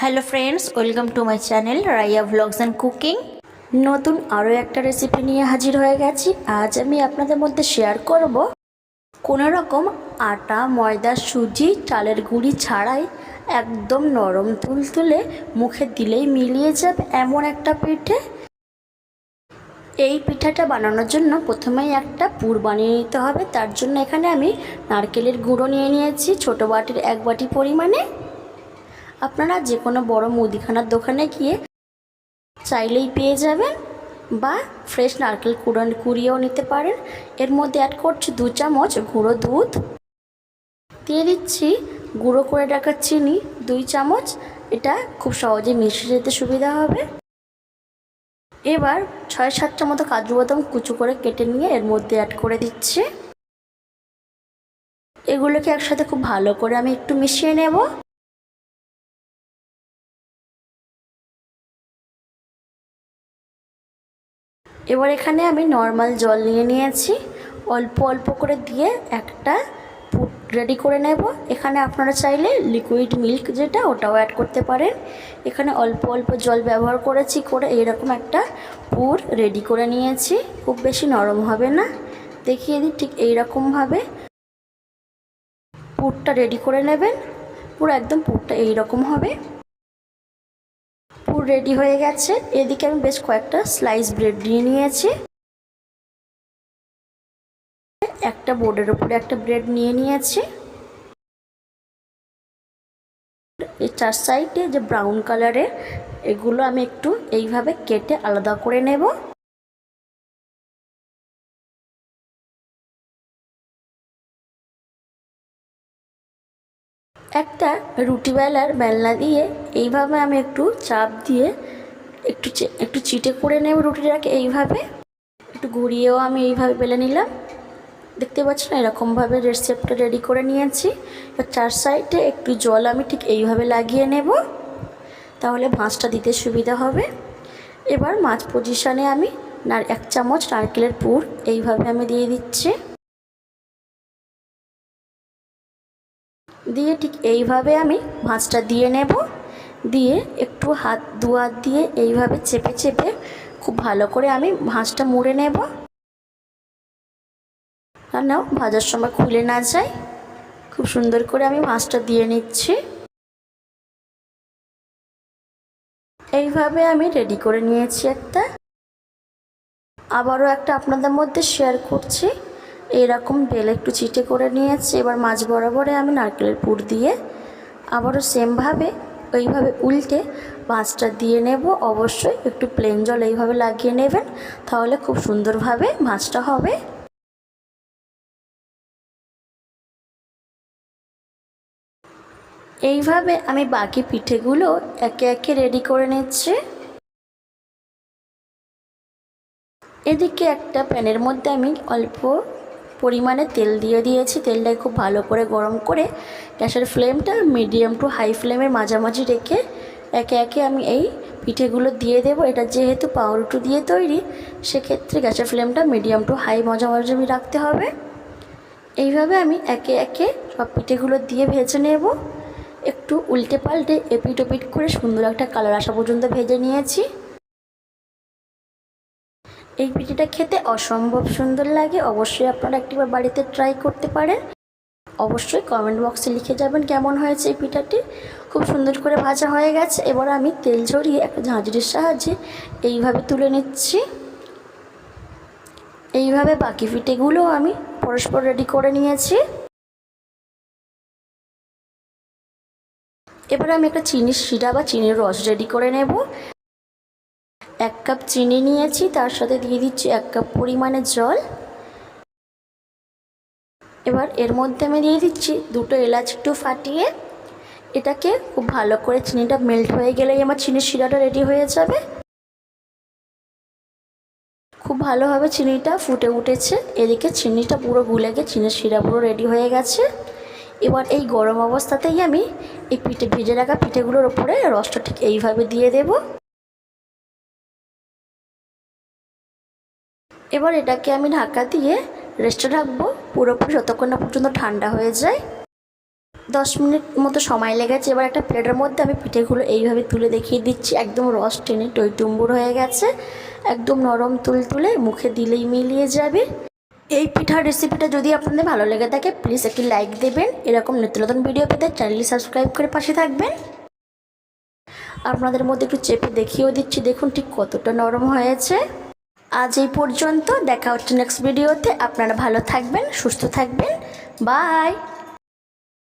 Hello friends welcome to my channel Raiya vlogs and cooking নতুন আরও একটা recipe নিয়ে হাজির হয়ে গেছি। আজ আমি আপনাদের মধ্যে শেয়ার করব কোনো রকম আটা, ময়দা, সুজি, চালের গুঁড়ি ছাড়াই একদম নরম তুলতুলে মুখে দিলেই মিলিয়ে যাবে এমন একটা পিঠে। এই পিঠাটা বানানোর জন্য প্রথমেই একটা পুর বানিয়ে নিতে হবে। তার জন্য এখানে আমি নারকেলের গুঁড়ো নিয়ে নিয়েছি, ছোটো বাটির এক বাটি পরিমাণে। আপনারা যে কোনো বড় মুদিখানার দোকানে গিয়ে চাইলেই পেয়ে যাবেন বা ফ্রেশ নারকেল কুড়ো কুড়িয়েও নিতে পারেন। এর মধ্যে অ্যাড করছি দু চামচ গুঁড়ো দুধ। দিয়ে দিচ্ছি গুঁড়ো করে রাখা চিনি, দুই চামচ। এটা খুব সহজে মিশে যেতে সুবিধা হবে। এবার ছয় সাতটা মতো কাজু বাদাম কুচু করে কেটে নিয়ে এর মধ্যে অ্যাড করে দিচ্ছি। এগুলোকে একসাথে খুব ভালো করে আমি একটু মিশিয়ে নেব। এবার এখানে আমি নর্মাল জল নিয়ে নিয়েছি। অল্প অল্প করে দিয়ে একটা পুট রেডি করে নেব। এখানে আপনারা চাইলে লিকুইড মিল্ক যেটা, ওটাও অ্যাড করতে পারেন। এখানে অল্প অল্প জল ব্যবহার করেছি করে এরকম একটা পুর রেডি করে নিয়েছি। খুব বেশি নরম হবে না। দেখিয়ে দিই ঠিক এইরকমভাবে পুরটা রেডি করে নেবেন। পুরো একদম পুরটা এইরকম হবে। রেডি হয়ে গেছে। এদিকে আমি বেশ কয়েকটা স্লাইস ব্রেড নিয়ে নিয়েছি। একটা বোর্ডের উপরে একটা ব্রেড নিয়ে নিয়েছি। এই চার সাইডে যে ব্রাউন কালারের এগুলো আমি একটু এইভাবে কেটে আলাদা করে নেব। একটা রুটি বেলার বেলনা দিয়ে এইভাবে আমি একটু চাপ দিয়ে একটু একটু চিটে করে নেব রুটিটাকে এইভাবে। একটু ঘুরিয়েও আমি এইভাবে বেলে নিলাম। দেখতে পাচ্ছেন এরকমভাবে রেসিপটা রেডি করে নিয়েছি। এবার চার সাইডে একটু জল আমি ঠিক এইভাবে লাগিয়ে নেব। তাহলে ভাঁজটা দিতে সুবিধা হবে। এবার মাছ পজিশানে আমি না এক চামচ নারকেলের পুর এইভাবে আমি দিয়ে দিচ্ছি। দিয়ে ঠিক এইভাবে আমি মাছটা দিয়ে নেব। দিয়ে একটু হাত দু হাত দিয়ে এইভাবে চেপে চেপে খুব ভালো করে আমি ভাঁজটা মুড়ে নেব। নাও, ভাজার সময় খুলে না যায়। খুব সুন্দর করে আমি মাছটা দিয়ে নিচ্ছি। এইভাবে আমি রেডি করে নিয়েছি একটা। আবারও একটা আপনাদের মধ্যে শেয়ার করছি। এরকম বেল একটু চিটে করে নিয়েছি। এবার মাছ বরাবরে আমি নারকেলের পুর দিয়ে আবারও সেমভাবে ওইভাবে উল্টে মাছটা দিয়ে নেব। অবশ্যই একটু প্লেন জল এইভাবে লাগিয়ে নেবেন, তাহলে খুব সুন্দরভাবে মাছটা হবে। এইভাবে আমি বাকি পিঠেগুলো একে একে রেডি করে নিচ্ছি। এদিকে একটা প্যানের মধ্যে আমি অল্প পরিমাণে তেল দিয়ে দিয়েছি। তেলটাকে খুব ভালো করে গরম করে গ্যাসের ফ্লেমটা মিডিয়াম টু হাই ফ্লেমের মাঝামাঝি রেখে একে একে আমি এই পিঠেগুলো দিয়ে দেবো। এটা যেহেতু পাউরুটি দিয়ে তৈরি, সেক্ষেত্রে গ্যাসের ফ্লেমটা মিডিয়াম টু হাই মাঝামাঝি রাখতে হবে। এইভাবে আমি একে একে সব পিঠেগুলো দিয়ে ভেজে নেব। একটু উল্টে পাল্টে এপিট ওপিট করে সুন্দর একটা কালার আসা পর্যন্ত ভেজে নিয়েছি। এই পিঠিটা খেতে অসম্ভব সুন্দর লাগে। অবশ্যই আপনারা একটিবার বাড়িতে ট্রাই করতে পারেন। অবশ্যই কমেন্ট বক্সে লিখে যাবেন কেমন হয়েছে এই পিঠাটি। খুব সুন্দর করে ভাজা হয়ে গেছে। এবার আমি তেল ঝরিয়ে একটা ঝাঁঝরির সাহায্যে এইভাবে তুলে নিচ্ছি। এইভাবে বাকি পিঠেগুলো আমি পরস্পর রেডি করে নিয়েছি। এবার আমি একটা চিনির শিরা বা চিনির রস রেডি করে নেব। এক কাপ চিনি নিয়েছি, তার সাথে দিয়ে দিচ্ছি এক কাপ পরিমাণে জল। এবার এর মধ্যে আমি দিয়ে দিচ্ছি দুটো এলাচ একটু ফাটিয়ে। এটাকে খুব ভালো করে চিনিটা মেল্ট হয়ে গেলেই আমার চিনির শিরাটা রেডি হয়ে যাবে। খুব ভালোভাবে চিনিটা ফুটে উঠেছে। এদিকে চিনিটা পুরো গুলে গিয়ে চিনির শিরা পুরো রেডি হয়ে গেছে। এবার এই গরম অবস্থাতেই আমি এই পিঠে, ভেজে রাখা পিঠেগুলোর ওপরে রসটা ঠিক এইভাবে দিয়ে দেব। এবার এটাকে আমি ঢাকা দিয়ে রেস্টে রাখব। পুরোপুরি যতক্ষণ না পর্যন্ত ঠান্ডা হয়ে যায়। দশ মিনিট মতো সময় লেগেছে। এবার একটা প্লেটের মধ্যে আমি পিঠেগুলো এইভাবে তুলে দেখিয়ে দিচ্ছি। একদম রস টেনে টইটুম্বুর হয়ে গেছে। একদম নরম তুল তুলে মুখে দিলেই মিলিয়ে যাবে। এই পিঠার রেসিপিটা যদি আপনাদের ভালো লেগে থাকে প্লিজ একটি লাইক দেবেন। এরকম নিত্য নতুন ভিডিও পেতে চ্যানেলটি সাবস্ক্রাইব করে পাশে থাকবেন। আপনাদের মধ্যে একটু চেপে দেখিয়েও দিচ্ছি। দেখুন ঠিক কতটা নরম হয়েছে। আজ এই পর্যন্ত দেখা হচ্ছে নেক্সট ভিডিওতে আপনারা ভালো থাকবেন সুস্থ থাকবেন। বাই